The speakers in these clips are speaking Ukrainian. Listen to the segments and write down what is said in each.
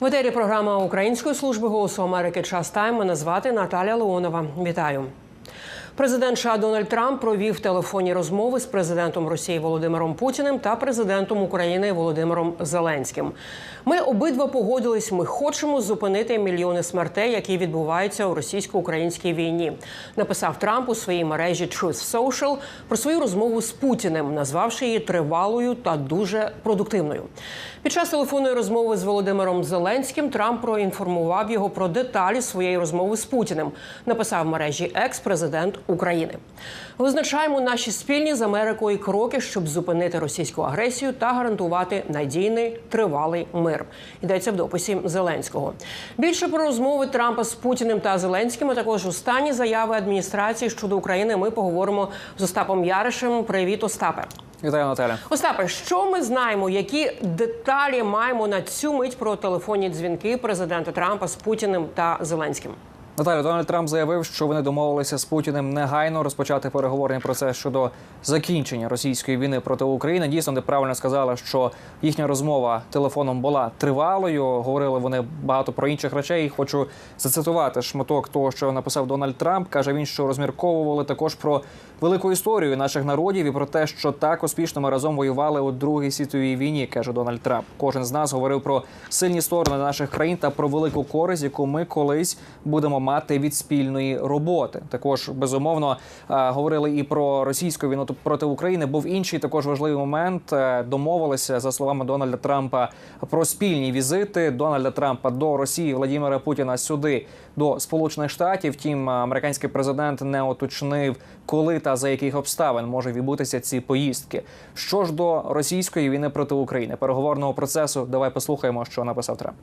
В етері програма Української служби голосу Америки Час Тайм. Мене звати Наталя Леонова. Вітаю. Президент США Дональд Трамп провів телефонні розмови з президентом Росії Володимиром Путіним та президентом України Володимиром Зеленським. Ми обидва погодились. Ми хочемо зупинити мільйони смертей, які відбуваються у російсько-українській війні. Написав Трамп у своїй мережі Truth Social про свою розмову з Путіним, назвавши її тривалою та дуже продуктивною. Під час телефонної розмови з Володимиром Зеленським Трамп проінформував його про деталі своєї розмови з Путіним. Написав в мережі екс-президент України. Визначаємо наші спільні з Америкою кроки, щоб зупинити російську агресію та гарантувати надійний тривалий мир. Йдеться в дописі Зеленського. Більше про розмови Трампа з Путіним та Зеленським, а також останні заяви адміністрації щодо України. Ми поговоримо з Остапом Яришем. Привіт, Остапе. Вітаю, Наталя. Остапе, що ми знаємо? Які деталі маємо на цю мить про телефонні дзвінки президента Трампа з Путіним та Зеленським? Наталя, Дональд Трамп заявив, що вони домовилися з Путіним негайно розпочати переговорний процес щодо закінчення російської війни проти України. Дійсно, де правильно сказала, що їхня розмова телефоном була тривалою. Говорили вони багато про інших речей. Хочу зацитувати шматок того, що написав Дональд Трамп. каже він, що розмірковували також про велику історію наших народів і про те, що так успішно ми разом воювали у Другій світовій війні, каже Дональд Трамп. Кожен з нас говорив про сильні сторони наших країн та про велику користь, яку ми колись будемо мати від спільної роботи. Також безумовно е, говорили і про російську війну проти України. Був інший також важливий момент. Е, Домовилися за словами Дональда Трампа про спільні візити Дональда Трампа до Росії, Владимира Путіна сюди до Сполучених Штатів. Втім, американський президент не уточнив, коли та за яких обставин може відбутися ці поїздки. Що ж до російської війни проти України, переговорного процесу, давай послухаємо, що написав Трамп.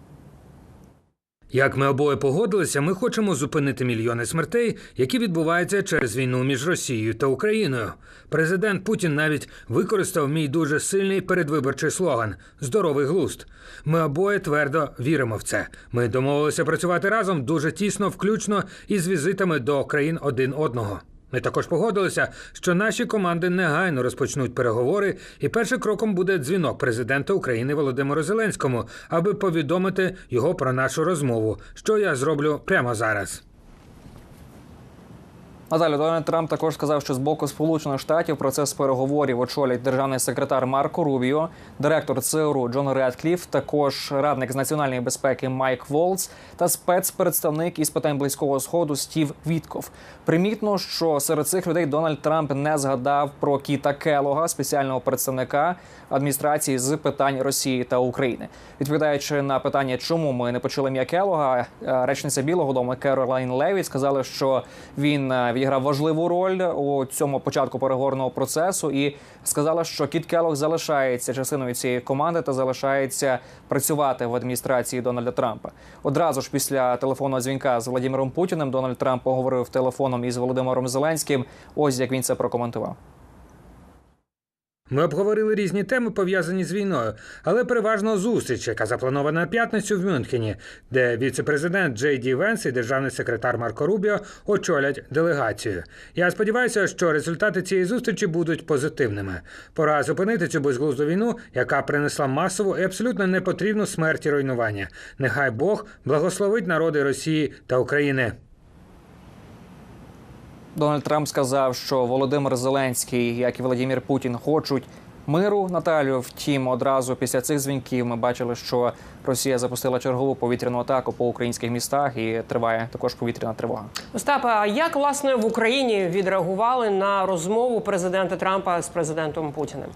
Як ми обоє погодилися, ми хочемо зупинити мільйони смертей, які відбуваються через війну між Росією та Україною. Президент Путін навіть використав мій дуже сильний передвиборчий слоган Здоровий глузд. Ми обоє твердо віримо в це. Ми домовилися працювати разом дуже тісно, включно із візитами до країн один одного. Ми також погодилися, що наші команди негайно розпочнуть переговори, і першим кроком буде дзвінок президента України Володимиру Зеленському, аби повідомити його про нашу розмову, що я зроблю прямо зараз. Надалі Дональд Трамп також сказав, що з боку Сполучених Штатів процес переговорів очолять державний секретар Марко Рубіо, директор ЦРУ Джон Редкліф, також радник з національної безпеки Майк Волц та спецпредставник із питань близького сходу Стів Вітков. Примітно, що серед цих людей Дональд Трамп не згадав про Кіта Келога, спеціального представника адміністрації з питань Росії та України. Відповідаючи на питання, чому ми не почули ім'я Келога, речниця Білого Дому Керолайн Леві сказала, що він е, відіграв важливу роль у цьому початку переговорного процесу, і сказала, що Кіт Келлог залишається частиною цієї команди та залишається працювати в адміністрації Дональда Трампа. Одразу ж після телефонного дзвінка з Владимиром Путіним Дональд Трамп поговорив телефоном із Володимиром Зеленським. Ось як він це прокоментував. Ми обговорили різні теми, пов'язані з війною, але переважно зустріч, яка запланована на п'ятницю в Мюнхені, де віце-президент Джей Ді Венс і державний секретар Марко Рубіо очолять делегацію. Я сподіваюся, що результати цієї зустрічі будуть позитивними. Пора зупинити цю безглузду війну, яка принесла масову і абсолютно непотрібну смерть і руйнування. Нехай Бог благословить народи Росії та України. Дональд Трамп сказав, що Володимир Зеленський, як і Володимир Путін, хочуть миру Наталю. Втім, одразу після цих дзвінків ми бачили, що Росія запустила чергову повітряну атаку по українських містах і триває також повітряна тривога. Остапе, а як власне в Україні відреагували на розмову президента Трампа з президентом Путіним?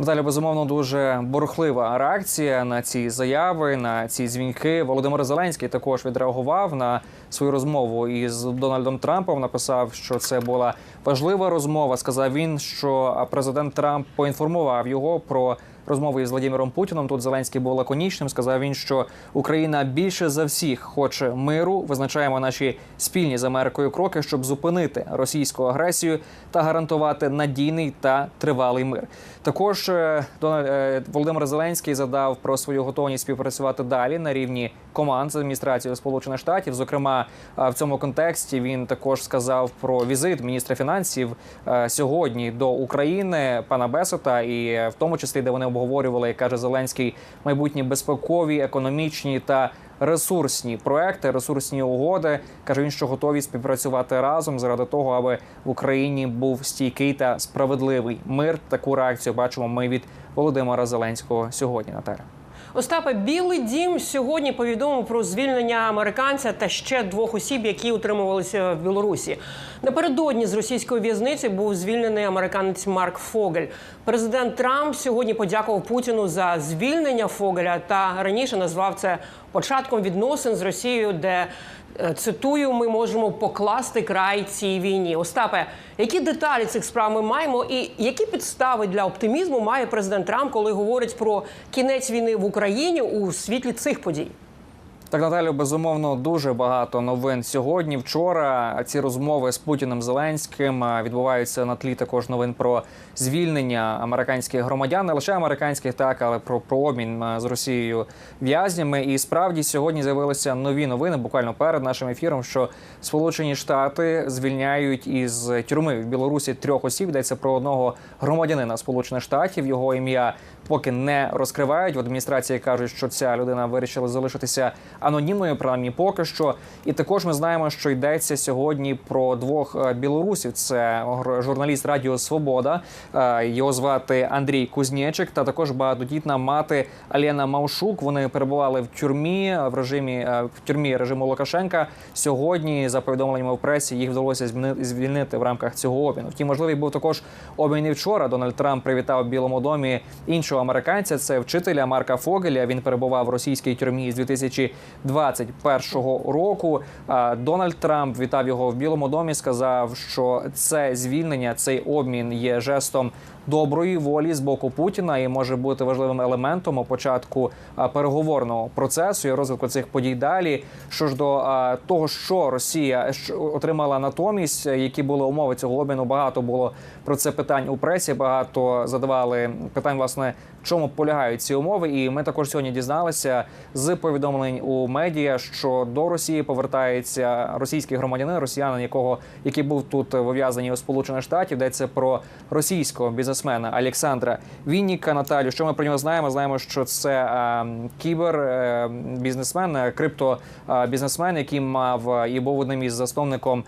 Наталя, безумовно, дуже борхлива реакція на ці заяви, на ці дзвінки. Володимир Зеленський також відреагував на свою розмову із Дональдом Трампом. Написав, що це була важлива розмова. Сказав він, що президент Трамп поінформував його про розмову із Владимиром Путіном. Тут Зеленський був лаконічним. Сказав він, що Україна більше за всіх хоче миру. Визначаємо наші спільні з Америкою кроки, щоб зупинити російську агресію та гарантувати надійний та тривалий мир. Також е, е, Володимир Зеленський задав про свою готовність співпрацювати далі на рівні команд з адміністрацією Сполучених Штатів. Зокрема, е, в цьому контексті він також сказав про візит міністра фінансів сьогодні до України пана Бесота, і в тому числі де вони обговорювали, як каже Зеленський, майбутні безпекові, економічні та ресурсні проекти, ресурсні угоди. каже він, що готові співпрацювати разом заради того, аби в Україні був стійкий та справедливий мир. Таку реакцію бачимо ми від Володимира Зеленського сьогодні. Наталя. Остапе, Білий дім сьогодні повідомив про звільнення американця та ще двох осіб, які утримувалися в Білорусі. Напередодні з російської в'язниці був звільнений американець Марк Фогель. Президент Трамп сьогодні подякував Путіну за звільнення Фогеля та раніше назвав це початком відносин з Росією, де е, цитую, ми можемо покласти край цій війні. Остапе, які деталі цих справ ми маємо, і які підстави для оптимізму має президент Трамп, коли говорить про кінець війни в Україні у світлі цих подій? Так, Наталю, безумовно, дуже багато новин сьогодні. Вчора ці розмови з Путіним Зеленським відбуваються на тлі також новин про звільнення американських громадян, не лише американських, так але про, про обмін з Росією в'язнями. І справді сьогодні з'явилися нові новини, буквально перед нашим ефіром, що Сполучені Штати звільняють із тюрми в Білорусі трьох осіб. Йдеться про одного громадянина Сполучених Штатів. Його ім'я поки не розкривають. В адміністрації кажуть, що ця людина вирішила залишитися анонімною, принаймні поки що. І також ми знаємо, що йдеться сьогодні про двох е, білорусів. Це журналіст Радіо Свобода. е, Його звати Андрій Кузнєчик, та також багатодітна мати Алєна Маушук. Вони перебували в тюрмі в режимі е, в тюрмі режиму Лукашенка. Сьогодні, за повідомленнями в пресі, їх вдалося звільнити в рамках цього обміну. Втім, можливий був також обмін і вчора. Дональд Трамп привітав в Білому домі іншого американця. Це вчителя Марка Фогеля. Він перебував в російській тюрмі з 2021 року. Дональд Трамп вітав його в Білому домі. Сказав, що це звільнення, цей обмін є жестом. Доброї волі з боку Путіна і може бути важливим елементом у початку переговорного процесу і розвитку цих подій далі. Що ж до того, що Росія отримала натомість, е, які були умови цього обміну, багато було про це питань у пресі. Багато задавали питань, власне, в чому полягають ці умови. І ми також сьогодні дізналися з повідомлень у медіа, що до Росії повертається російський громадянин, росіянин, якого який був тут в у Сполучених Штатів. Йдеться про російського бізнесмена Олександра Вінніка. Наталю, що ми про нього знаємо? Знаємо, що це е, кібер е, е, крипто е, бізнесмен, який мав і був одним із засновником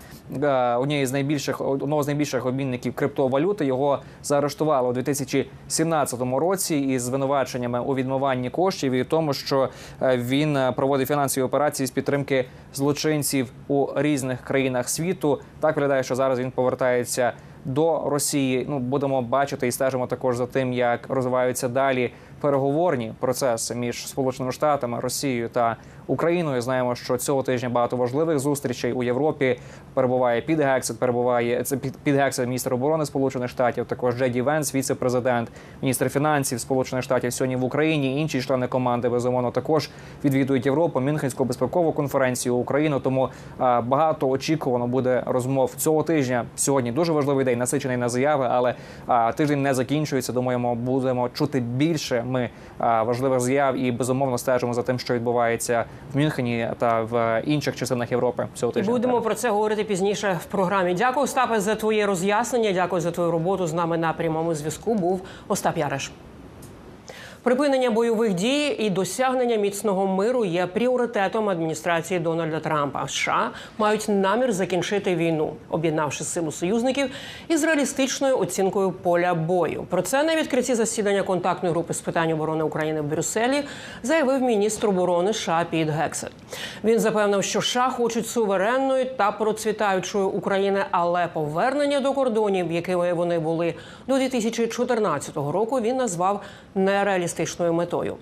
однієї з найбільших одного з найбільших обмінників криптовалюти. Його заарештували у 2017 році із звинуваченнями у відмиванні коштів і тому, що він проводив фінансові операції з підтримки злочинців у різних країнах світу. Так виглядає, що зараз він повертається до Росії. Ну будемо бачити і стежимо також за тим, як розвиваються далі переговорні процеси між Сполученими Штатами, Росією та Україною. Знаємо, що цього тижня багато важливих зустрічей у Європі. Перебуває під Гексет, перебуває це під, під Гексет міністр оборони Сполучених Штатів. Також Джеді Венс, віце-президент, міністр фінансів Сполучених Штатів сьогодні в Україні. Інші члени команди безумовно також відвідують Європу, Мюнхенську безпекову конференцію Україну. Тому а, багато очікувано буде розмов цього тижня. Сьогодні дуже важливий день, насичений на заяви, але а, тиждень не закінчується. Думаємо, будемо чути більше ми важливих з'яв і безумовно стежимо за тим, що відбувається в Мюнхені та в інших частинах Європи цього тижня. будемо про це говорити пізніше в програмі. Дякую, Остапе, за твоє роз'яснення. Дякую за твою роботу з нами на прямому зв'язку. Був Остап Яриш. Припинення бойових дій і досягнення міцного миру є пріоритетом адміністрації Дональда Трампа. США мають намір закінчити війну, об'єднавши силу союзників із реалістичною оцінкою поля бою. Про це на відкритті засідання контактної групи з питань оборони України в Брюсселі заявив міністр оборони США Піт Гексет. Він запевнив, що США хочуть суверенної та процвітаючої України, але повернення до кордонів, якими вони були до 2014 року, він назвав нереалістичною метою.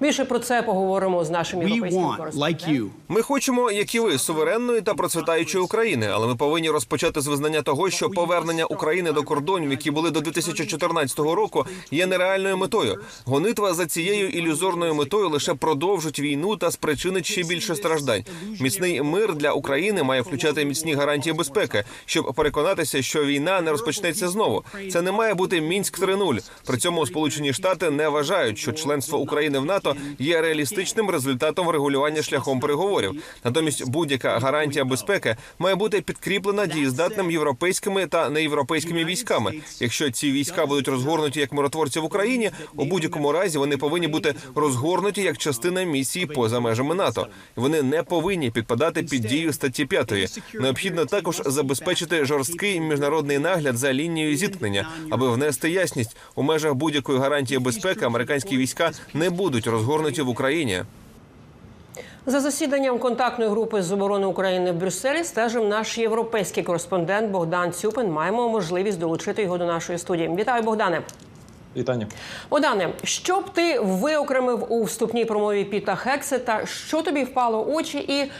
Більше про це поговоримо з нашим європейським you, Ми хочемо, як і ви, суверенної та процвітаючої України, але ми повинні розпочати з визнання того, що повернення України до кордонів, які були до 2014 року, є нереальною метою. Гонитва за цією ілюзорною метою лише продовжить війну та спричинить ще більше страждань. Міцний мир для України має включати міцні гарантії безпеки, щоб переконатися, що війна не розпочнеться знову. Це не має бути мінськ 3.0. При цьому Сполучені Штати не вважають, вважають, що членство України в НАТО є реалістичним результатом регулювання шляхом переговорів. Натомість будь-яка гарантія безпеки має бути підкріплена дієздатним європейськими та неєвропейськими військами. Якщо ці війська будуть розгорнуті як миротворці в Україні, у будь-якому разі вони повинні бути розгорнуті як частина місії поза межами НАТО. Вони не повинні підпадати під дію статті 5. Необхідно також забезпечити жорсткий міжнародний нагляд за лінією зіткнення, аби внести ясність у межах будь-якої гарантії безпеки. Американські війська не будуть розгорнуті в Україні. За засіданням контактної групи з оборони України в Брюсселі стежив наш європейський кореспондент Богдан Цюпин. Маємо можливість долучити його до нашої студії. Вітаю, Богдане. Вітання. Богдане, що б ти виокремив у вступній промові Піта Хексета? Що тобі впало в очі? І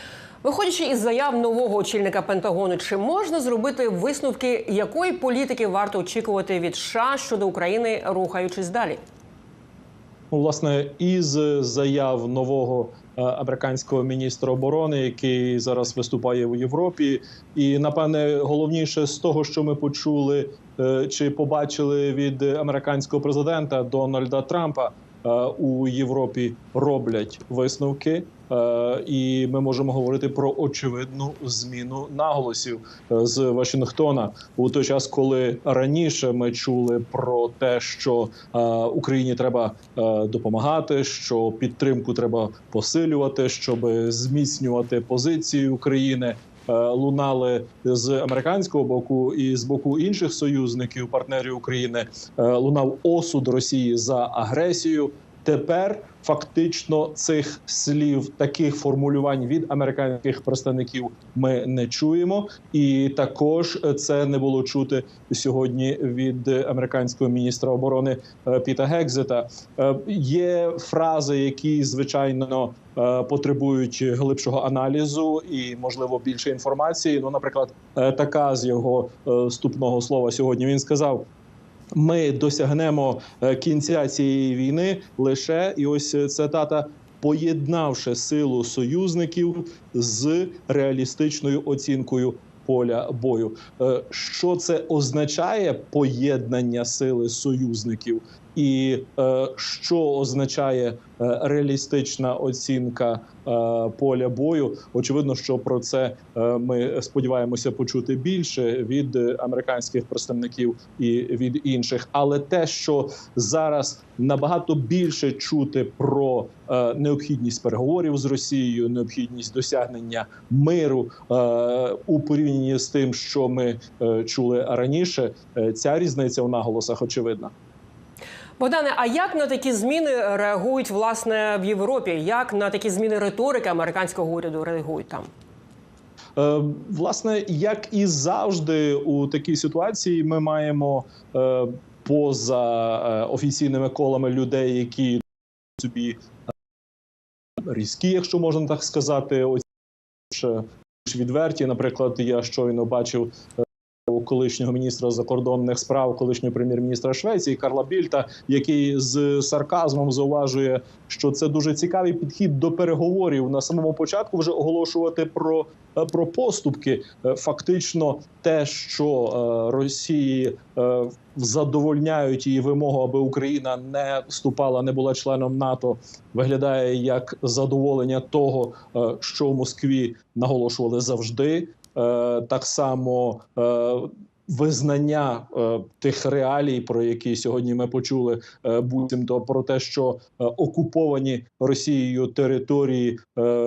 виходячи із заяв нового очільника Пентагону, чи можна зробити висновки, якої політики варто очікувати від США щодо України, рухаючись далі? Ну, власне, із заяв нового е, американського міністра оборони, який зараз виступає у Європі, і напевне головніше з того, що ми почули е, чи побачили від американського президента Дональда Трампа. е, У Європі роблять висновки, і ми можемо говорити про очевидну зміну наголосів е, з Вашингтона у той час, коли раніше ми чули про те, що е, Україні треба е, допомагати, що підтримку треба посилювати, щоб зміцнювати позиції України. е, Лунали з американського боку і з боку інших союзників, партнерів України, е, лунав осуд Росії за агресію. Тепер фактично цих слів, таких формулювань від американських представників ми не чуємо, і також це не було чути сьогодні від американського міністра оборони е, Піта Гекзета. Е, Є фрази, які звичайно е, потребують глибшого аналізу і, можливо, більше інформації. Ну, наприклад, е, така з його е, вступного слова сьогодні він сказав. Ми досягнемо е, кінця цієї війни лише і ось е, цитата. Поєднавши силу союзників з реалістичною оцінкою поля бою, Е, що це означає поєднання сили союзників, і е, що означає е, реалістична оцінка е, поля бою? Очевидно, що про це ми сподіваємося почути більше від американських представників і від інших. Але те, що зараз набагато більше чути про необхідність переговорів з Росією, необхідність досягнення миру у порівнянні з тим, що ми чули раніше, ця різниця в наголосах очевидна. Богдане, а як на такі зміни реагують власне в Європі? Як на такі зміни риторики американського уряду реагують там? Е, Власне, як і завжди, у такій ситуації ми маємо е, поза е, офіційними колами людей, які собі різкі, якщо можна так сказати, оці відверті. Наприклад, я щойно бачив. Колишнього міністра закордонних справ, колишнього прем'єр-міністра Швеції Карла Більта, який з сарказмом зауважує, що це дуже цікавий підхід до переговорів на самому початку вже оголошувати про, е, про поступки. Е, Фактично, те, що е, Росії задовольняють її вимогу, аби Україна не вступала, не була членом НАТО, виглядає як задоволення того, що в Москві наголошували завжди. Е, Так само е, визнання е, тих реалій, про які сьогодні ми почули, е, буцімто про те, що окуповані Росією території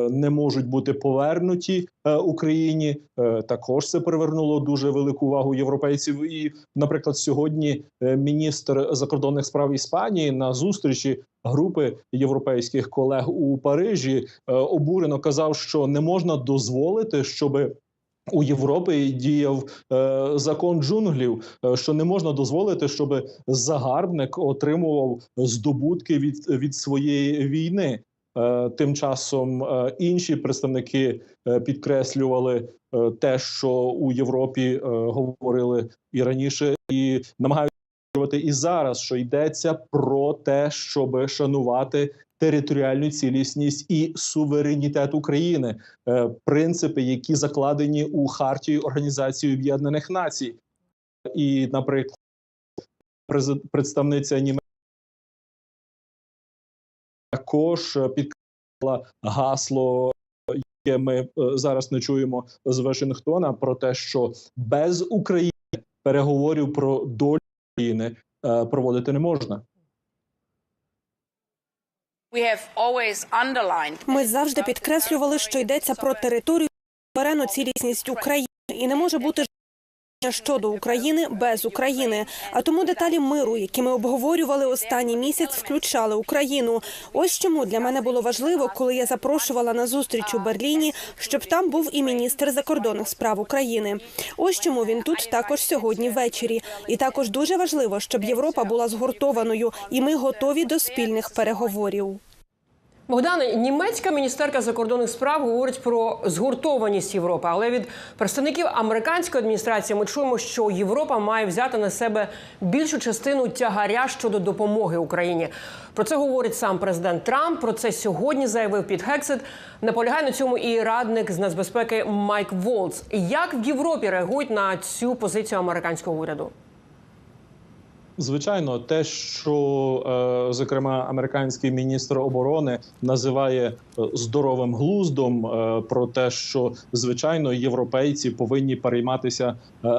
не можуть бути повернуті Україні. Також це привернуло дуже велику увагу європейців. І, наприклад, сьогодні міністр закордонних справ Іспанії на зустрічі групи європейських колег у Парижі е, обурено казав, що не можна дозволити, щоби у Європі діяв е, закон джунглів, е, що не можна дозволити, щоб загарбник отримував здобутки від, від своєї війни. Е, тим часом е, інші представники е, підкреслювали е, те, що у Європі е, говорили і раніше, і намагаються і зараз, що йдеться про те, щоб шанувати територіальну цілісність і суверенітет України, е, принципи, які закладені у хартії Організації Об'єднаних Націй, і, наприклад, представниця Німеччини також підкреслила гасло, яке ми е, зараз не чуємо з Вашингтона, про те, що без України переговорів про долю України е, проводити не можна. Ми завжди підкреслювали, що йдеться про територію берену цілісність України, і не може бути щодо України без України. А тому деталі миру, які ми обговорювали останній місяць, включали Україну. Ось чому для мене було важливо, коли я запрошувала на зустріч у Берліні, щоб там був і міністр закордонних справ України. Ось чому він тут також сьогодні ввечері. І також дуже важливо, щоб Європа була згуртованою, і ми готові до спільних переговорів. Богдане, німецька міністерка закордонних справ говорить про згуртованість Європи, але від представників американської адміністрації ми чуємо, що Європа має взяти на себе більшу частину тягаря щодо допомоги Україні. Про це говорить сам президент Трамп. Про це сьогодні заявив Піт Гексет. Наполягає на цьому і радник з нацбезпеки Майк Волц. Як в Європі реагують на цю позицію американського уряду? Звичайно, те, що е, зокрема американський міністр оборони називає е, здоровим глуздом, е, про те, що звичайно європейці повинні перейматися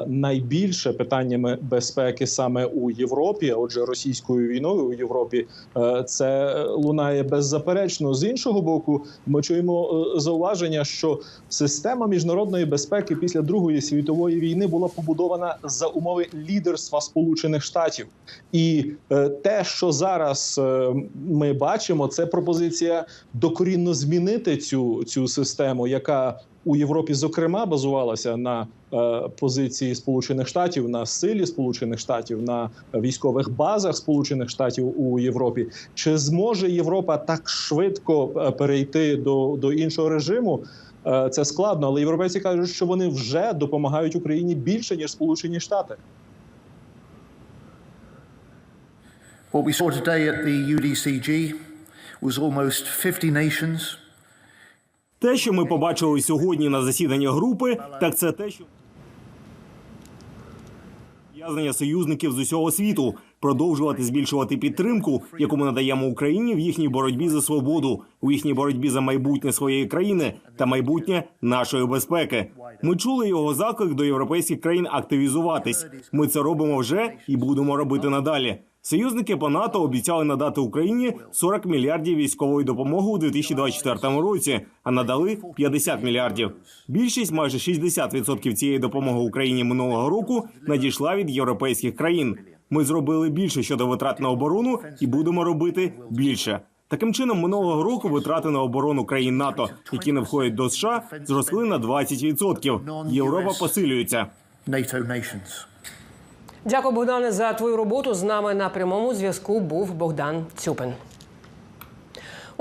найбільше питаннями безпеки саме у Європі, отже, російською війною у Європі, це лунає беззаперечно. З іншого боку, ми чуємо зауваження, що система міжнародної безпеки після Другої світової війни була побудована за умови лідерства Сполучених Штатів. І е, те, що зараз е, ми бачимо, це пропозиція докорінно змінити цю, цю систему, яка у Європі зокрема базувалася на е, позиції Сполучених Штатів, на силі Сполучених Штатів, на військових базах Сполучених Штатів у Європі. Чи зможе Європа так швидко перейти до, до іншого режиму? Це складно, але європейці кажуть, що вони вже допомагають Україні більше ніж Сполучені Штати. What we saw today at the UDCG was almost 50 nations. Те, що ми побачили сьогодні на засіданні групи, так це те, що в'язнення союзників з усього світу продовжувати збільшувати підтримку, яку ми надаємо Україні в їхній боротьбі за свободу, у їхній боротьбі за майбутнє своєї країни та майбутнє нашої безпеки. Ми чули його заклик до європейських країн активізуватись. Ми це робимо вже і будемо робити надалі. Союзники по НАТО обіцяли надати Україні 40 мільярдів військової допомоги у 2024 році, а надали 50 мільярдів. Більшість, майже 60% цієї допомоги Україні минулого року надійшла від європейських країн. Ми зробили більше щодо витрат на оборону і будемо робити більше. Таким чином, минулого року витрати на оборону країн НАТО, які не входять до США, зросли на 20%. Європа посилюється. Дякую, Богдане, за твою роботу. З нами на прямому зв'язку був Богдан Цюпин.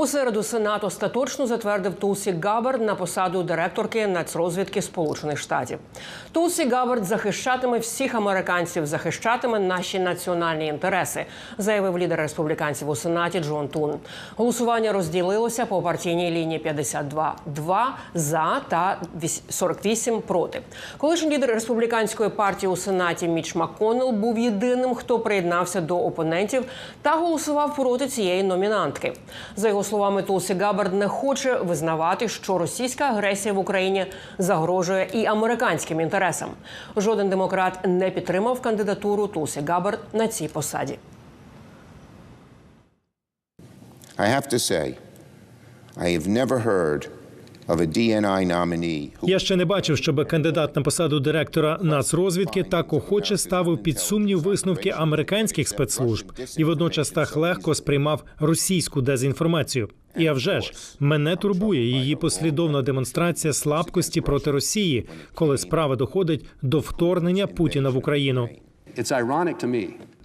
У середу Сенат остаточно затвердив Тулсі Габард на посаду директорки нацрозвідки Сполучених Штатів. Тулсі Габард захищатиме всіх американців, захищатиме наші національні інтереси, заявив лідер республіканців у Сенаті Джон Тун. Голосування розділилося по партійній лінії 52 2 за та 48 проти. Колишній лідер республіканської партії у Сенаті Міч Макконнелл був єдиним, хто приєднався до опонентів та голосував проти цієї номінантки. За його словами, Тулсі Габард не хоче визнавати, що російська агресія в Україні загрожує і американським інтересам. Жоден демократ не підтримав кандидатуру Тулсі Габард на цій посаді. I have to say, I have never heard Я ще не бачив, щоб кандидат на посаду директора нацрозвідки так охоче ставив під сумнів висновки американських спецслужб і водночас так легко сприймав російську дезінформацію. І а вже ж мене турбує її послідовна демонстрація слабкості проти Росії, коли справа доходить до вторгнення Путіна в Україну.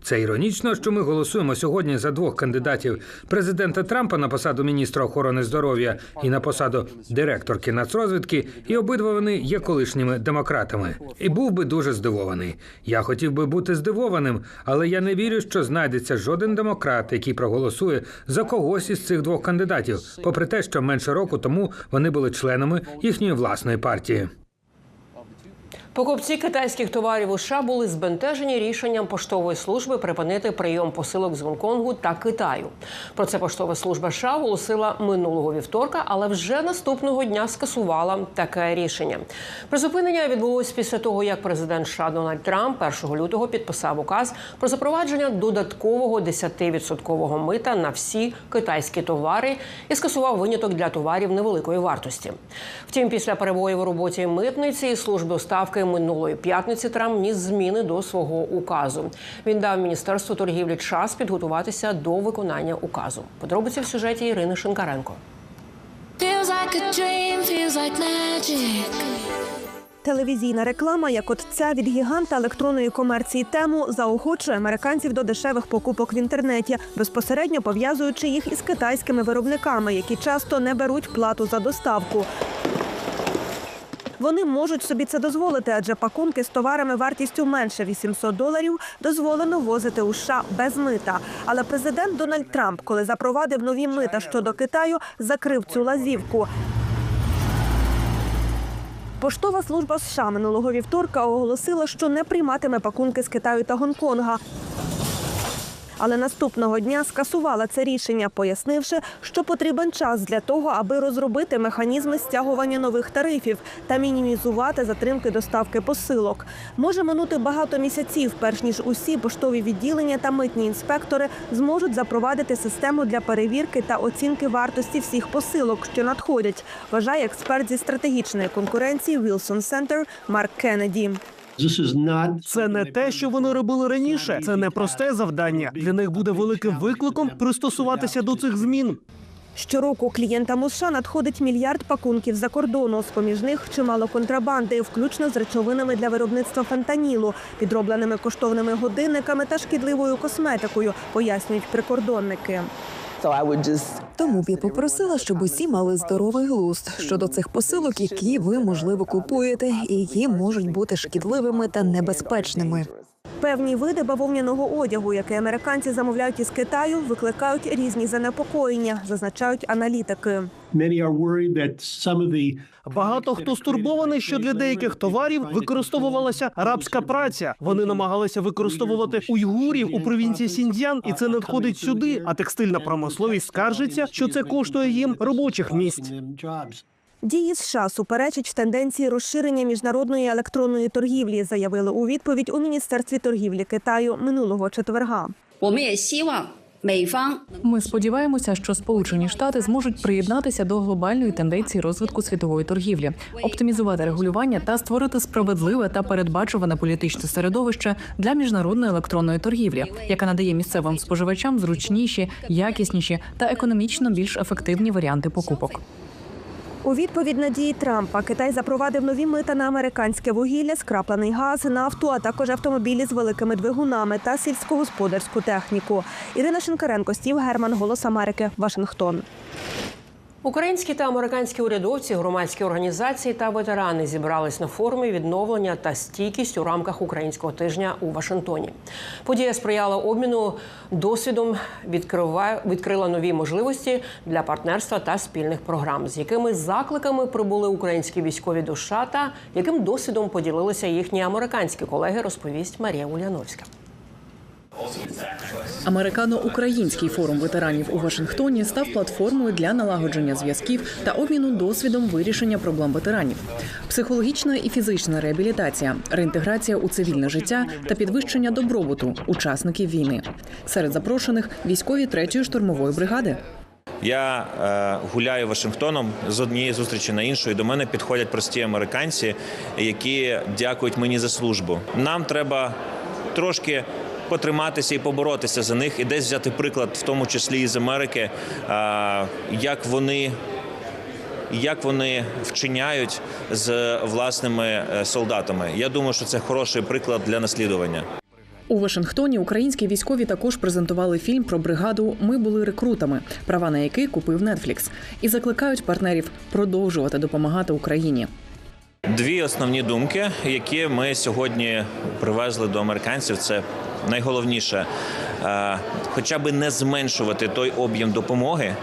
Це іронічно, що ми голосуємо сьогодні за двох кандидатів: президента Трампа на посаду міністра охорони здоров'я і на посаду директорки нацрозвідки, і обидва вони є колишніми демократами. І був би дуже здивований. Я хотів би бути здивованим, але я не вірю, що знайдеться жоден демократ, який проголосує за когось із цих двох кандидатів, попри те, що менше року тому вони були членами їхньої власної партії. Покупці китайських товарів у США були збентежені рішенням поштової служби припинити прийом посилок з Гонконгу та Китаю. Про це поштова служба США оголосила минулого вівторка, але вже наступного дня скасувала таке рішення. Призупинення відбулось після того, як президент США Дональд Трамп 1 лютого підписав указ про запровадження додаткового 10-відсоткового мита на всі китайські товари і скасував виняток для товарів невеликої вартості. Втім, після перебоїв у роботі митниці служби доставки минулої п'ятниці Трамп вніс зміни до свого указу. Він дав міністерству торгівлі час підготуватися до виконання указу. Подробиці в сюжеті Ірини Шинкаренко. Телевізійна реклама, як от ця від гіганта електронної комерції тему, заохочує американців до дешевих покупок в інтернеті, безпосередньо пов'язуючи їх із китайськими виробниками, які часто не беруть плату за доставку. Вони можуть собі це дозволити, адже пакунки з товарами вартістю менше 800 доларів дозволено возити у США без мита. Але президент Дональд Трамп, коли запровадив нові мита щодо Китаю, закрив цю лазівку. Поштова служба США минулого вівторка оголосила, що не прийматиме пакунки з Китаю та Гонконга. Але наступного дня скасувала це рішення, пояснивши, що потрібен час для того, аби розробити механізми стягування нових тарифів та мінімізувати затримки доставки посилок. Може минути багато місяців, перш ніж усі поштові відділення та митні інспектори зможуть запровадити систему для перевірки та оцінки вартості всіх посилок, що надходять. Вважає експерт зі стратегічної конкуренції Wilson Center Марк Кеннеді. Це не те, що вони робили раніше. Це не просте завдання. Для них буде великим викликом пристосуватися до цих змін. Щороку клієнтам у США надходить мільярд пакунків за кордону. З поміж них чимало контрабанди, включно з речовинами для виробництва фентанілу, підробленими коштовними годинниками та шкідливою косметикою, пояснюють прикордонники. Тому б я попросила, щоб усі мали здоровий глузд щодо цих посилок, які ви можливо купуєте, і які можуть бути шкідливими та небезпечними. Певні види бавовняного одягу, який американці замовляють із Китаю, викликають різні занепокоєння, зазначають аналітики. Багато хто стурбований, що для деяких товарів використовувалася арабська праця. Вони намагалися використовувати уйгурів у провінції Сіндзян, і це надходить сюди. А текстильна промисловість скаржиться, що це коштує їм робочих місць. Дії США суперечать тенденції розширення міжнародної електронної торгівлі, заявили у відповідь у міністерстві торгівлі Китаю минулого четверга. Ми сподіваємося, що Сполучені Штати зможуть приєднатися до глобальної тенденції розвитку світової торгівлі, оптимізувати регулювання та створити справедливе та передбачуване політичне середовище для міжнародної електронної торгівлі, яка надає місцевим споживачам зручніші, якісніші та економічно більш ефективні варіанти покупок. У відповідь на дії Трампа Китай запровадив нові мита на американське вугілля, скраплений газ, нафту, а також автомобілі з великими двигунами та сільськогосподарську техніку. Ірина Шинкаренко, Стів Герман, Голос Америки, Вашингтон. Українські та американські урядовці, громадські організації та ветерани зібрались на форумі відновлення та стійкість у рамках українського тижня у Вашингтоні. Подія сприяла обміну досвідом, відкрила нові можливості для партнерства та спільних програм, з якими закликами прибули українські військові до США та яким досвідом поділилися їхні американські колеги, розповість Марія Ульяновська. Американо-український форум ветеранів у Вашингтоні став платформою для налагодження зв'язків та обміну досвідом вирішення проблем ветеранів, психологічна і фізична реабілітація, реінтеграція у цивільне життя та підвищення добробуту учасників війни. Серед запрошених військові третьої штурмової бригади. Я е, гуляю Вашингтоном з однієї зустрічі на іншу, і до мене підходять прості американці, які дякують мені за службу. Нам треба трошки потриматися і поборотися за них, і десь взяти приклад, в тому числі і з Америки, е, як вони. Як вони вчиняють з власними е, солдатами? Я думаю, що це хороший приклад для наслідування. У Вашингтоні українські військові також презентували фільм про бригаду Ми були рекрутами, права на який купив Netflix, і закликають партнерів продовжувати допомагати Україні. Дві основні думки, які ми сьогодні привезли до американців, це найголовніше, е, хоча би не зменшувати той об'єм допомоги,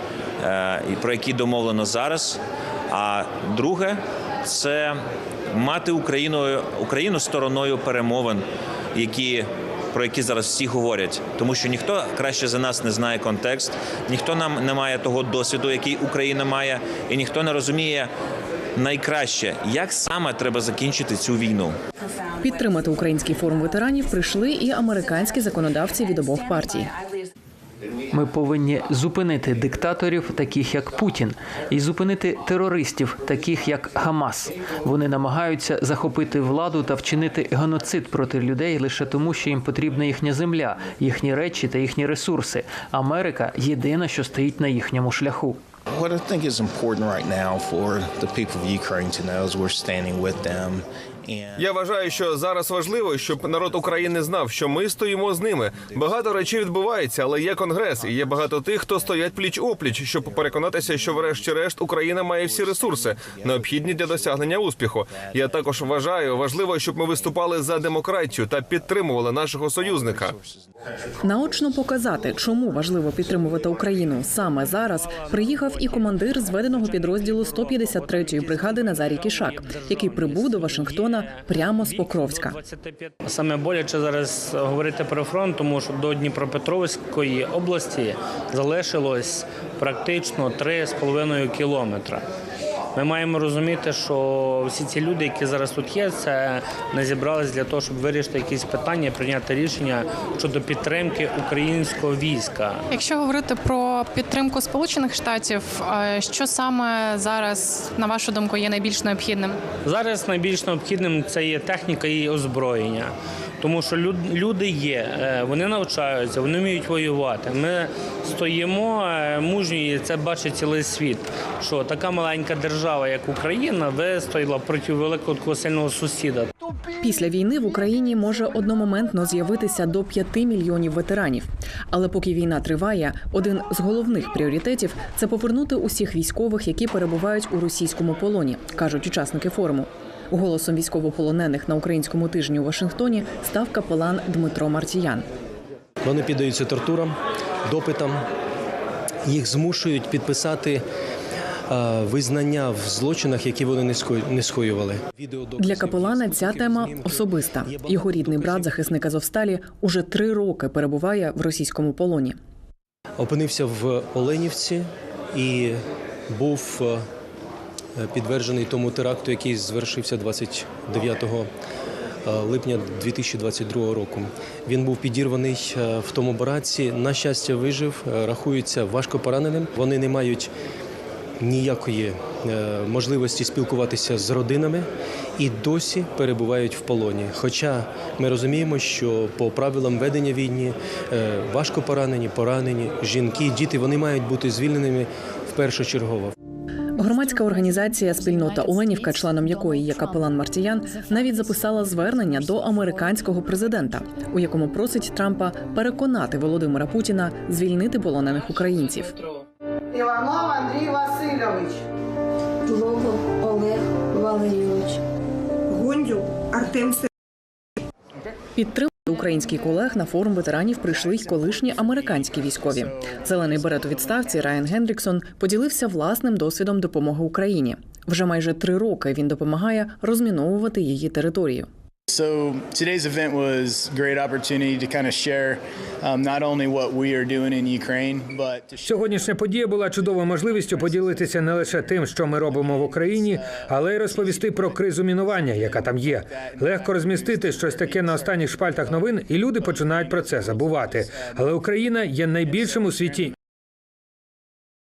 е, про який домовлено зараз. А друге це мати Україною Україну стороною перемовин, які про які зараз всі говорять, тому що ніхто краще за нас не знає контекст, ніхто нам не має того досвіду, який Україна має, і ніхто не розуміє найкраще, як саме треба закінчити цю війну. Підтримати український форум ветеранів прийшли і американські законодавці від обох партій. Ми повинні зупинити диктаторів, таких як Путін, і зупинити терористів, таких як Хамас. Вони намагаються захопити владу та вчинити геноцид проти людей лише тому, що їм потрібна їхня земля, їхні речі та їхні ресурси. Америка єдина, що стоїть на їхньому шляху. What I think is important right now for the people of Ukraine to know is we're standing with them. Я вважаю, що зараз важливо, щоб народ України знав, що ми стоїмо з ними. Багато речей відбувається, але є конгрес, і є багато тих, хто стоять пліч опліч, щоб переконатися, що, врешті-решт, Україна має всі ресурси, необхідні для досягнення успіху. Я також вважаю, важливо, щоб ми виступали за демократію та підтримували нашого союзника. Наочно показати, чому важливо підтримувати Україну саме зараз, приїхав і командир зведеного підрозділу 153-ї бригади Назарій Кішак, який прибув до Вашингтона прямо з Покровська. Саме боляче зараз говорити про фронт, тому що до Дніпропетровської області залишилось практично 3,5 кілометра. Ми маємо розуміти, що всі ці люди, які зараз тут є, це не зібрались для того, щоб вирішити якісь питання, прийняти рішення щодо підтримки українського війська. Якщо говорити про підтримку Сполучених Штатів, е, що саме зараз, на вашу думку, є найбільш необхідним? Зараз найбільш необхідним це є техніка і озброєння. Тому що люд- люди є, е, вони навчаються, вони вміють воювати. Ми стоїмо е, мужні, і це бачить цілий світ. Що така маленька держава, як Україна, вистояла проти великого сильного сусіда. Після війни в Україні може одномоментно з'явитися до 5 мільйонів ветеранів. Але поки війна триває, один з головних пріоритетів це повернути усіх військових, які перебувають у російському полоні, кажуть учасники форуму. Голосом військовополонених на українському тижні у Вашингтоні став капелан Дмитро Мартіян. Вони піддаються тортурам, допитам, їх змушують підписати е, визнання в злочинах, які вони не скою- не скоювали. Для капелана ця тема особиста. Його рідний брат, захисник Азовсталі, уже три роки перебуває в російському полоні. Опинився в Оленівці і був е, підтверджений тому теракту, який звершився 29 е, липня 2022 року. Він був підірваний е, в тому бараці. На щастя, вижив, е, рахується важко пораненим. Вони не мають ніякої е, можливості спілкуватися з родинами і досі перебувають в полоні. Хоча ми розуміємо, що по правилам ведення війни е, важко поранені, поранені, жінки, діти вони мають бути звільненими першочергово. Громадська організація Спільнота Оленівка, членом якої є капелан Мартіян, навіть записала звернення до американського президента, у якому просить Трампа переконати Володимира Путіна звільнити полонених українців. Іванов Андрій Васильович. Логов Олег Валерійович. Гундюк Артем Підтримати українських колег на форум ветеранів прийшли й колишні американські військові. Зелений берет у відставці Райан Гендріксон поділився власним досвідом допомоги Україні. Вже майже три роки він допомагає розміновувати її територію. So today's event was great opportunity to kind of share um, not only what we are doing in Ukraine, but to Сьогоднішня подія була чудовою можливістю поділитися не лише тим, що ми робимо в Україні, але й розповісти про кризу мінування, яка там є. Легко розмістити щось таке на останніх шпальтах новин, і люди починають про це забувати. Але Україна є найбільшим у світі.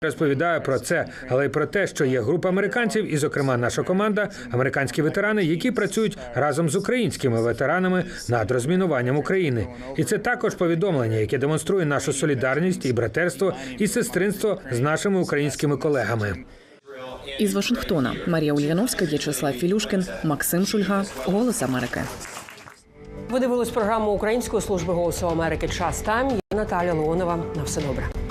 Розповідаю про це, але й про те, що є група американців, і, зокрема, наша команда, американські ветерани, які працюють разом з українськими ветеранами над розмінуванням України. І це також повідомлення, яке демонструє нашу солідарність і братерство і сестринство з нашими українськими колегами. Із Вашингтона Марія Ульяновська, В'ячеслав Філюшкін, Максим Шульга, Голос Америки. Ви дивились програму Української служби голосу Америки. Час тайм. Я Наталя Леонова. На все добре.